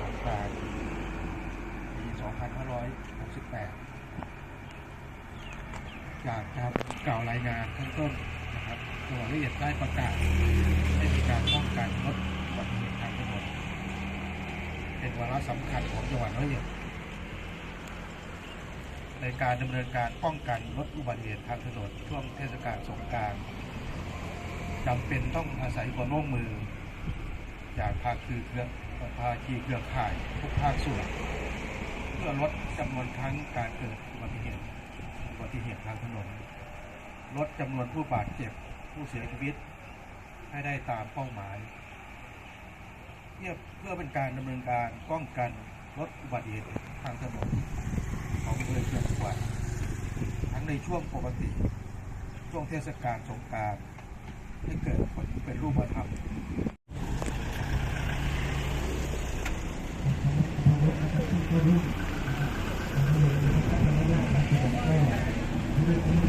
สงกรานต์ปี 2568 จากการกล่าวรายงานข้างต้นนะครับจังหวัดละเอียดได้ประกาศให้มีการป้องกันลดอุบัติเหตุทางถนนเป็นวาระสำคัญของจังหวัดละเอียดในการดำเนินการป้องกันลดอุบัติเหตุทางถนนช่วงเทศกาลสงกรานต์จำเป็นต้องอาศัยความร่วมมือ ภาคีเครือภาคีเครือข่ายทุกภาคส่วน เพื่อลดจำนวนครั้งการเกิดอุบัติเหตุอุบัติเหตุทางถนน ลดจำนวนผู้บาดเจ็บผู้เสียชีวิต ให้ได้ตามเป้าหมายเพื่อเพื่อเป็นการดำเนินการป้องกันลดอุบัติเหตุทางถนนของอำเภอเชียงขวัญทั้งในช่วงปกติ ช่วงเทศกาลสงกรารให้เกิดผลเป็นรูปธรรม Thank you.